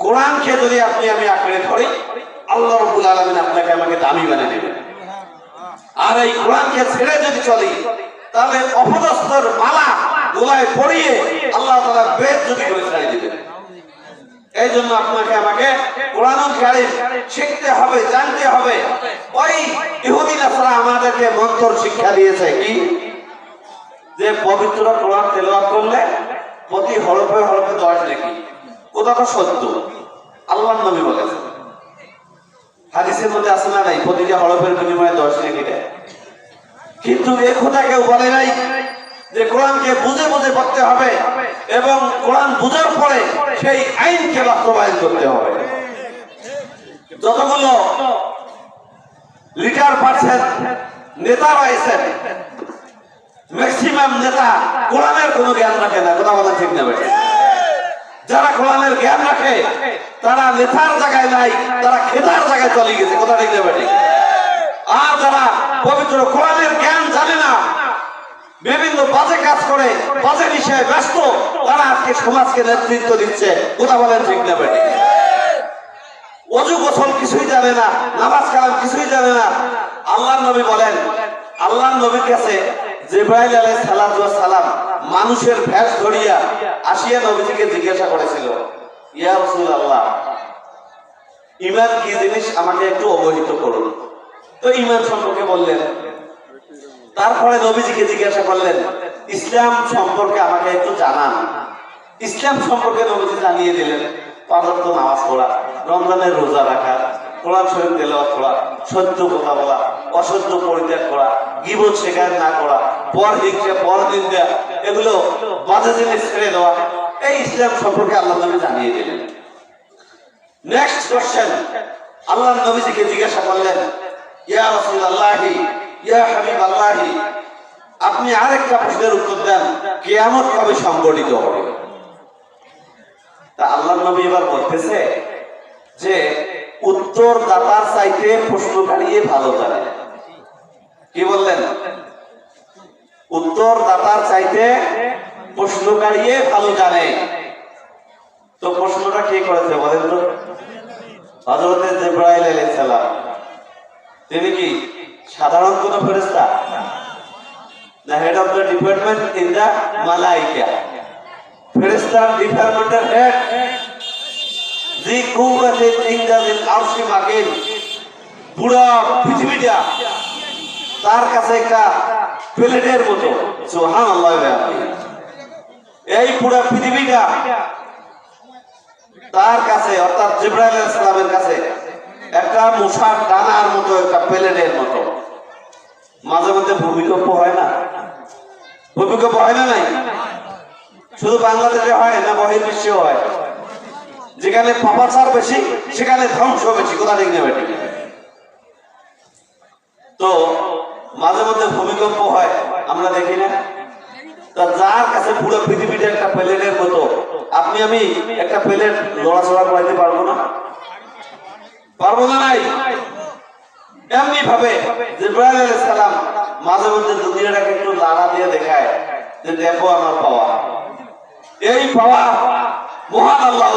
কোরআনকে যদি আপনি আমি আঁকড়ে ধরি, আল্লাহ রব্বুল আলমিন আপনাকে আমাকে দামি বানিয়ে দেবেন। আর এই কোরআনকে ছেড়ে যদি চলি, তাহলে অপদস্থর মালা গোলায় পড়িয়ে আল্লাহ তালা বেদ যদি করে ছেড়ে দিবেন। এই জন্য আপনাকে আমাকে কোরআন কারিম শিখতে হবে, জানতে হবে। ওই ইহুদি নাসরা আমাদেরকে মন্ত্র শিক্ষা দিয়েছে কি? যে পবিত্র কোরআন তেলাওয়াত করলে প্রতি হরফে হরফে দশ নাকি কথাটা সত্য। আল্লাহর নবী হাদিসের মধ্যে না নাই? প্রতিটা হরফের বিনিময়ে দশ দেয়। কিন্তু এ কেউ বলে নাই যে কোরআনকে বুঝে বুঝে পড়তে হবে এবং কোরআন বুঝার পরে সেই আইনকে বাস্তবায়ন করতে হবে। যতগুলো লিটার পার্সেন্ট নেতা ম্যাক্সিমাম নেতা কোরআনের কোনো জ্ঞান রাখে না। কথা বলা ঠিক না বেটে যারা কোরআনের জ্ঞান রাখে, তারা নেতার জায়গায় নাই, তারা খেতার জায়গায় চলে গেছে। কথা ঠিক বেটে আর যারা পবিত্র কোরআনের জ্ঞান জানে না, বিভিন্ন বাজে কাজ করে, বাজে বিষয়ে ব্যস্ত, তারা আজকে সমাজকে নেতৃত্ব দিচ্ছে। কথা বলেন ঠিক না বেটে অজু গোসল কিছুই জানে না, নামাজ কালাম কিছুই জানে না। আল্লাহর নবী বলেন, আল্লাহর নবীর কাছে জিব্রাইল ওয়াস সালাম মানুষের ভেষ ধরিয়া আসিয়া নবীজিকে জিজ্ঞাসা করেছিল, ইয়া রাসূলুল্লাহ, ঈমান কি জিনিস আমাকে একটু অবহিত করুন? তো ইমান সম্পর্কে বললেন। তারপরে নবীজিকে জিজ্ঞাসা করলেন, ইসলাম সম্পর্কে আমাকে একটু জানান। ইসলাম সম্পর্কে নবীজি জানিয়ে দিলেন পাঁচক্ত নামাজ পড়া, রমজানের রোজা রাখা কোরআন শরীফ তেলাওয়াত করা, সত্য কথা বলা, অসত্য পরিত্যাগ করা, গিবত শেখার না করা, পর হিংসা পর নিন্দা এগুলো বাজে জিনিস ছেড়ে দেওয়া, এই ইসলাম সম্পর্কে আল্লাহ নবী জানিয়ে দিলেন। নেক্সট কোশ্চেন আল্লাহ নবীজিকে জিজ্ঞাসা করলেন, ইয়া রাসূলুল্লাহি, ইয়া হাবিবাল্লাহি, আপনি আরেকটা প্রশ্নের উত্তর দেন, কিয়ামত কবে সংগঠিত হবে? তা আল্লাহ নবী এবার বলতেছে যে উত্তর দাতার চাইতে প্রশ্ন কাটিয়ে ভালো জানে। কি বললেন? উত্তর দাতার চাইতে প্রশ্ন কাটিয়ে ভালো জানে। তো প্রশ্নটা কে করেছে বলেন তো? হজরতের জিব্রাইল আলাইহিস সালাম। তিনি কি সাধারণ কোন ফেরেশতা? The head of the department in the Malaika ফেরেশতার ডিপার্টমেন্টের হেড জি কুওয়াতিন ইনদাজিল আরশি মাকিন পুরো পৃথিবীটা তার কাছে একটা প্লেটের মতো। সুবহানাল্লাহ এই পুরো পৃথিবীটা তার কাছে, অর্থাৎ জিব্রাইল কাছে একটা মশার ডানার মতো, একটা প্লেটের মতো। মাঝে মধ্যে ভূমিকম্প হয় না? ভূমিকম্প হয় না নাই? শুধু বাংলাদেশে হয় না বহির্বিশ্বে হয়? যেখানে পাপাচার বেশি, সেখানে ধ্বংস বেশি। কোথা ঠিক নেবে ঠিক তো মাঝে মধ্যে ভূমিকম্প হয়, আমরা দেখি না। তা যার কাছে পুরো পৃথিবীটা একটা প্লেটের মতো, আপনি, আমি একটা প্লেট লড়াচড়া করাইতে পারব না? পারব না নাই? এমনি ভাবে জিব্রাইল আলাইহিস সালাম মাঝে মধ্যে দুনিয়াটাকে একটু লাড়া দিয়ে দেখায় যে দেখো আমার পাওয়া। এই পাওয়া মহান আল্লাহ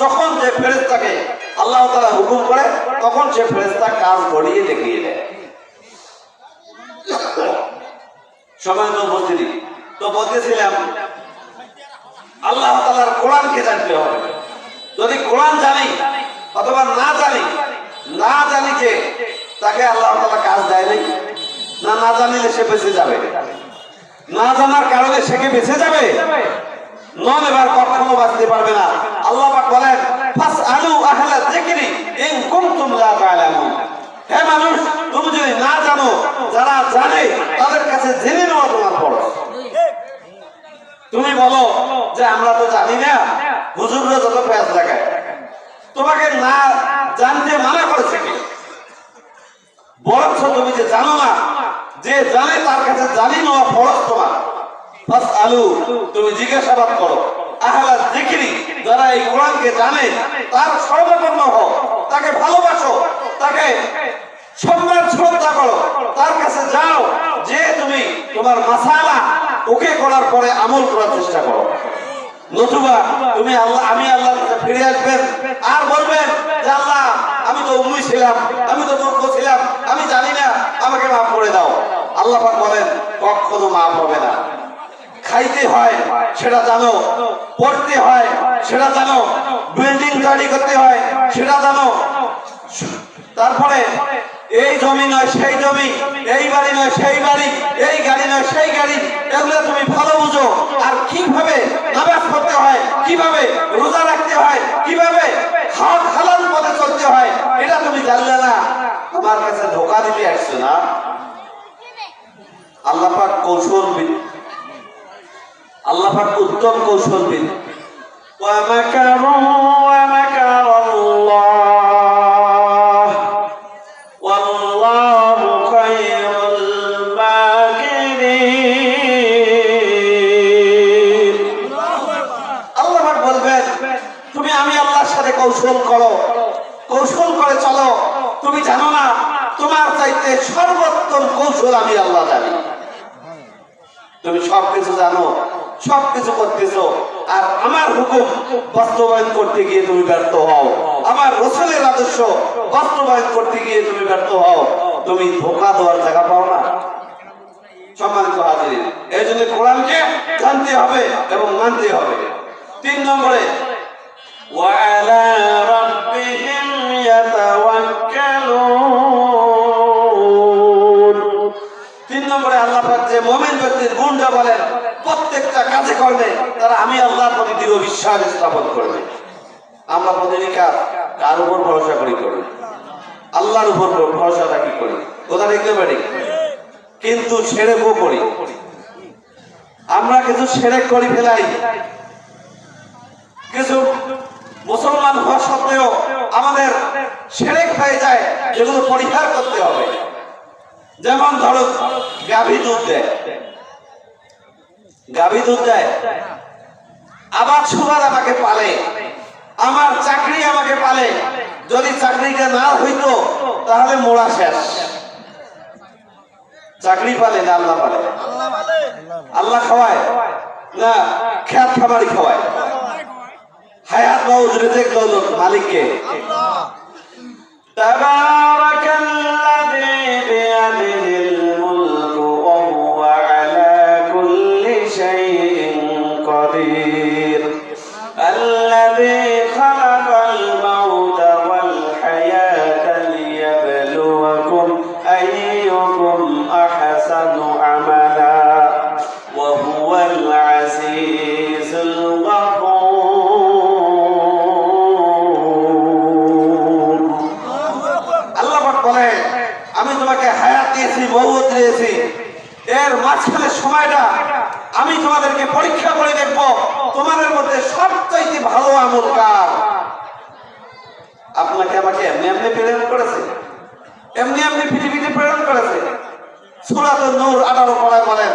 যখন যে ফেরেশতাকে আল্লাহ তাআলা হুকুম করে, তখন সে ফেরেশতা কাজ দেখিয়ে দেয়। সময় তো তো বলতেছিলাম, আল্লাহ তাআলার কোরআনকে জানতে হবে। যদি কোরআন জানি অথবা না জানি না জানি যে তাকে আল্লাহ তাআলা কাজ দেয় নাই, না না জানিলে সে বেঁচে যাবে। না জানার কারণে সে কি বেঁচে যাবে? নন এবার কখনো বাঁচতে পারবে না। আল্লাহ পাক বলেন, ফাসআলু আহলা যিকরি ইন কুনতুম লা তা'লামুন হে মানুষ, তুমি যদি না জানো, যারা জানে, তাদের কাছে জেনে নেওয়া তোমার ফরজ। তুমি বলো যে, আমরা তো জানি না, হুজুররা যত পেঁয়াজ লাগায়। তোমাকে না জানতে মানা করেছে কি? বরঞ্চ তুমি যে জানো না, যে জানে তার কাছে জানি নেওয়া ফরজ তোমার। ফাস আলু তুমি জিজ্ঞাসাবাদ করো। আহলা জিকিরি যারা এই কোরআনকে জানে, তার সর্বপন্ন হও। তাকে ভালোবাসো, তাকে সম্মান শ্রদ্ধা করো। তার কাছে যাও, যে তুমি তোমার মাসালা ওকে করার পরে আমল করার চেষ্টা করো। নতুবা, তুমি আল্লাহ, আমি আল্লাহর কাছে ফিরে আসবেন, আর বলবেন যে, আল্লাহ, আমি তো উম্মি ছিলাম, আমি তো মূর্খ ছিলাম আমি জানি না, আমাকে মাফ করে দাও। আল্লাহ বলেন, কখনো মাফ হবে না। খাইতে হয়, সেটা জানো। পড়তে হয়, সেটা জানো। বিল্ডিং তৈরি করতে হয়, সেটা জানো। তারপরে, এই জমি নয়, সেই জমি। এই বাড়ি নয়, সেই বাড়ি। এই গাড়ি নয়, সেই গাড়ি। এগুলো তুমি ভালো বুঝো। আর কীভাবে নামাজ পড়তে হয়, কীভাবে রোজা রাখতে হয়, কীভাবে হাত হালাল পথে চলতে হয়, এটা তুমি জানলে না। আমার কাছে ধোকা দিতে আসছো না আল্লাহ পাক কৌশলবিদ আল্লাহ পাক উত্তম কৌশলবিদ ومكروا ومكر তোমার চাইতে সর্বোত্তম কৌশল আমি আল্লাহ জানি। তুমি সবকিছু জানো, সবকিছু করতেছো, আর আমার হুকুম বাস্তবায়ন করতে গিয়ে তুমি ব্যর্থ হও। আমার রসুলের আদর্শ বাস্তবায়ন করতে গিয়ে তুমি ব্যর্থ হও। তুমি ধোকা দেওয়ার জায়গা পাও না। সম্মানিত হাজির এই জন্য কোরআনকে জানতে হবে এবং মানতে হবে। তিন নম্বরে ওয়ালা ব্যক্তির বলেন, প্রত্যেকটা কাজে করবে তারা আমি আল্লাহর প্রতি দৃঢ় বিশ্বাস স্থাপন করবে। আমরা প্রতিটি কাজ কার উপর ভরসা করি করি আল্লাহর উপর ভরসা রাখি করি? কথা দেখতে পারি কিন্তু সেরেকও করি। আমরা কিছু সেরেক করি ফেলাই। কিছু মুসলমান হওয়া সত্ত্বেও আমাদের সেরেক হয়ে যায়, যেগুলো পরিহার করতে হবে। যেমন ধরো গাভী দুধ দেয়। গাভী দুধ দেয়। আবার সুবাদ আমাকে পালে। আমার চাকরি আমাকে পালে। যদি চাকরিটা না হইত তাহলে মোড়া শেষ। চাকরি পালে না আল্লাহ পালে। আল্লাহ খাওয়ায়? না খ্যাত খাবারই খাওয়ায়। হায়াত বা উজরেতে মালিককে। তাবারাকাল্লাহ। এমনি প্রেরণ করেছে। এমনি এমনি পৃথিবীতে প্রেরণ করেছে। সুরাত নূর আঠারো পড়ায় বলেন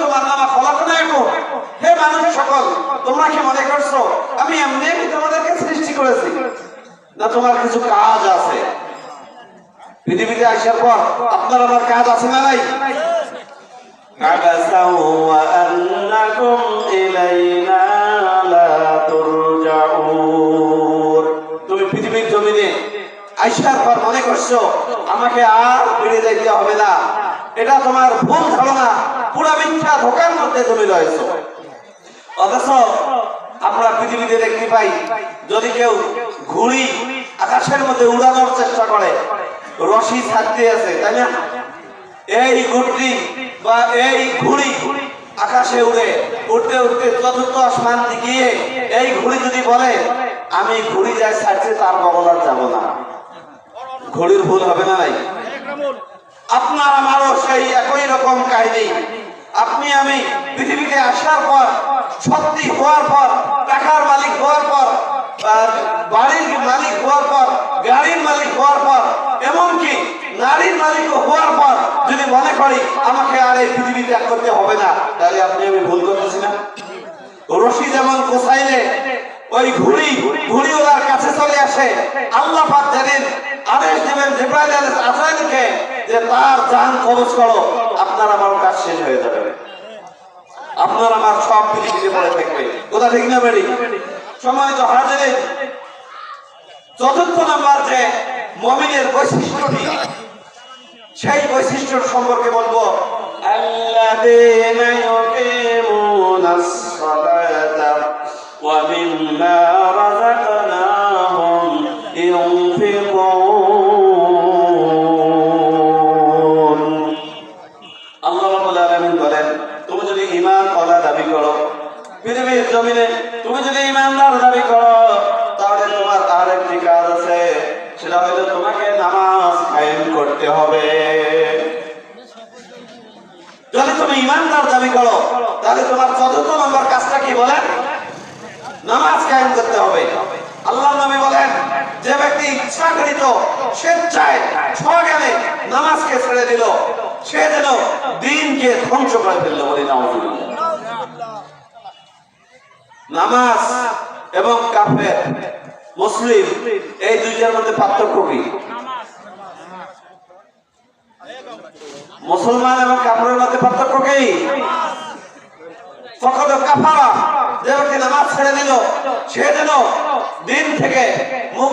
তোমার নামা হে মানুষ সকল, তোমরা কি মনে করছ? আমি এমনি এমনি তোমাদেরকে সৃষ্টি করেছি। না, তোমার কিছু কাজ আছে। পৃথিবীতে আসার পর আপনার আমার কাজ আছে না নাই? আইসার পর মনে করছ? আমাকে আর ফিরে যাইতে হবে না। এটা তোমার ভুল ধারণা। পুরা মিথ্যা ধোকার মধ্যে তুমি রয়েছো। অথচ আমরা পৃথিবীতে দেখতে পাই, যদি কেউ ঘুড়ি আকাশের মধ্যে উড়ানোর চেষ্টা করে, রশি ছাড়তে আছে, তাই না? এই ঘুড়ি বা এই ঘুড়ি আকাশে উড়ে উঠতে উঠতে চতুর্থ আসমান গিয়ে এই ঘুড়ি যদি বলে, আমি ঘুড়ি যাই ছাড়ছে তার আর যাব না। ঘড়ির ভুল হবে না নাই আপনার আমারও সেই একই রকম কাহিনী। আপনি আমি পৃথিবীতে আসার পর, সত্যি হওয়ার পর, টাকার মালিক হওয়ার পর বাড়ির মালিক হওয়ার পর, গাড়ির মালিক হওয়ার পর, এমনকি নারীর মালিক হওয়ার পর, যদি মনে করি আমাকে আর এই পৃথিবী ত্যাগ করতে হবে না, তাহলে আপনি আমি ভুল করতেছি না। রশি যেমন কোসাইলে ওই ঘুড়ি, ঘুড়িওয়ালার কাছে চলে আসে। আল্লাহ পাক জানেন আদেশ দেবেন, জিব্রাইল আলাইহিস আজরাইলকে যে তার জান কবজ করো, আপনার আমার কাজ শেষ হয়ে যাবে। আপনার আমার সব পৃথিবীতে পড়ে থাকবে। কথা ঠিক না, বেড়ি? সময় তো হাজারে চতুর্থ নাম্বার যে মমিনের বৈশিষ্ট্যটি, সেই বৈশিষ্ট্য সম্পর্কে বলব আল্লাযীনা মিম্মা রাযাকনাহুম ইউনফিকুন আল্লাহ রাব্বুল আলামিন বলেন, তুমি যদি ঈমান ওয়ালা দাবি করো, পৃথিবীর জমিনে তুমি যদি ঈমানদার দাবি করো, তাহলে তোমার আরেকটি কাজ আছে, সেটা হলো তোমাকে নামাজ কায়েম করতে হবে। যদি তুমি ইমানদার দাবি করো, তাহলে তোমার চতুর্থ নম্বর কাজটা কি বলেন? নামাজ কায়েম করতে হবে। আল্লাহ নবী বলেন, যে ব্যক্তি ইচ্ছাকৃত স্বেচ্ছায় সকালে নামাজকে ছেড়ে দিল, সে যেন দিনকে ধ্বংস করে ফেলল বলি নামাজ এবং কাফের, মুসলিম, এই দুইটার মধ্যে পার্থক্য কি? মুসলমান এবং কাফেরের মধ্যে পার্থক্য কি? ফকত কাফারা। যাকে নামাজ ছেড়ে দিল। সে যেন দিন থেকে মুখ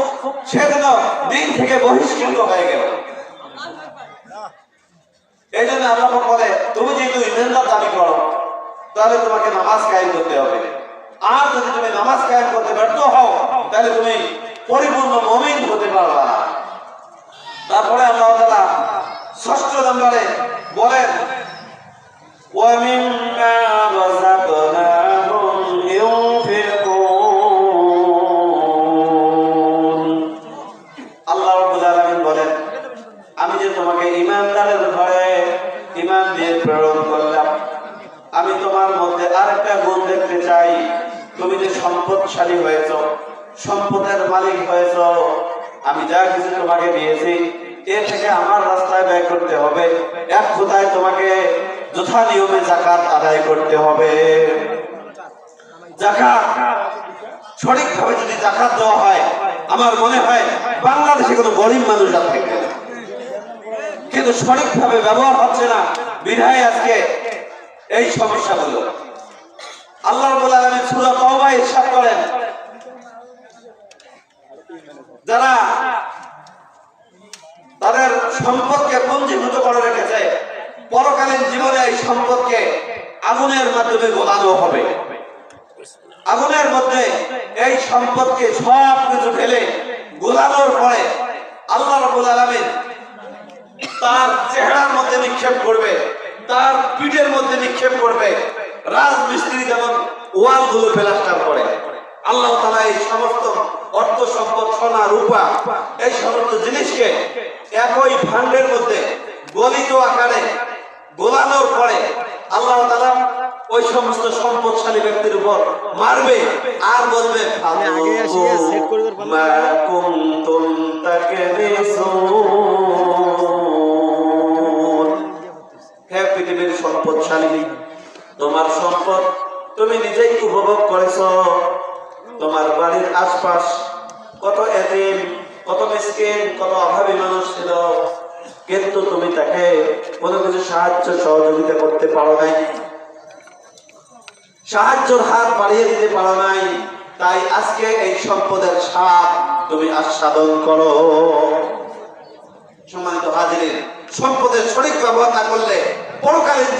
সে যেন দিন থেকে বহিষ্কৃত হয়ে গেল। এই জন্য আল্লাহ বলে, তুমি যেহেতু ইমানদার দাবি করো, তাহলে তোমাকে নামাজ কায়েম করতে হবে। আর যদি তুমি নামাজ কায়েম করতে ব্যর্থ হও, তাহলে তুমি পরিপূর্ণ মমিন হতে পারবা তারপরে আল্লাহ তালা ষষ্ঠ নম্বরে বলেন ওয়ামিম্মা জাকাত আদায় করতে হবে। জাকাত, সঠিকভাবে যদি জাকাত দেওয়া হয়, আমার মনে হয় বাংলাদেশে কোনো গরিব মানুষ আর থাকবে। কিন্তু সঠিকভাবে ব্যবহার হচ্ছে না। বিধায় আজকে এই সমস্যাগুলো। আল্লাহ আলামিন সূরা তাওবা ইরশাদ করেন। যারা তাদের সম্পদকে পঞ্জীভূত করে রেখেছে পরকালীন জীবনে এই সম্পদকে আগুনের মাধ্যমে গোলানো হবে। আগুনের মধ্যে এই সম্পদকে সব কিছু ফেলে গোলানোর পরে আল্লাহ রাব্বুল আলামিন তার চেহারার মধ্যে নিক্ষেপ করবে, তার পিঠের মধ্যে নিক্ষেপ করবে, রাজমিস্ত্রি যেমন ওয়ালগুলো প্লাস্টার করে। আল্লাহ তালা এই সমস্ত অর্থ সম্পদ, সোনা, রূপা, এই সমস্ত জিনিসকে একই ফান্ডের মধ্যে গলিত আকারে গোলানোর পরে আল্লাহ তালা ওই সমস্ত সম্পদশালী ব্যক্তির উপর মারবে আর বলবে হে পৃথিবীর সম্পদশালী তোমার সম্পদ তুমি নিজেই উপভোগ করেছ। তোমার বাড়ির আশপাশ কত এতিম কত মিসকিন কত অভাবী মানুষ ছিল। কিন্তু তুমি তাকে কোনো কিছু সাহায্য সহযোগিতা করতে পারো নাই। সাহায্যর হাত বাড়িয়ে দিতে পারো নাই। তাই আজকে এই সম্পদের স্বাদ তুমি আস্বাদন করো। সম্মানিত হাজির সম্পদের সঠিক ব্যবহার না করলে পরকালীন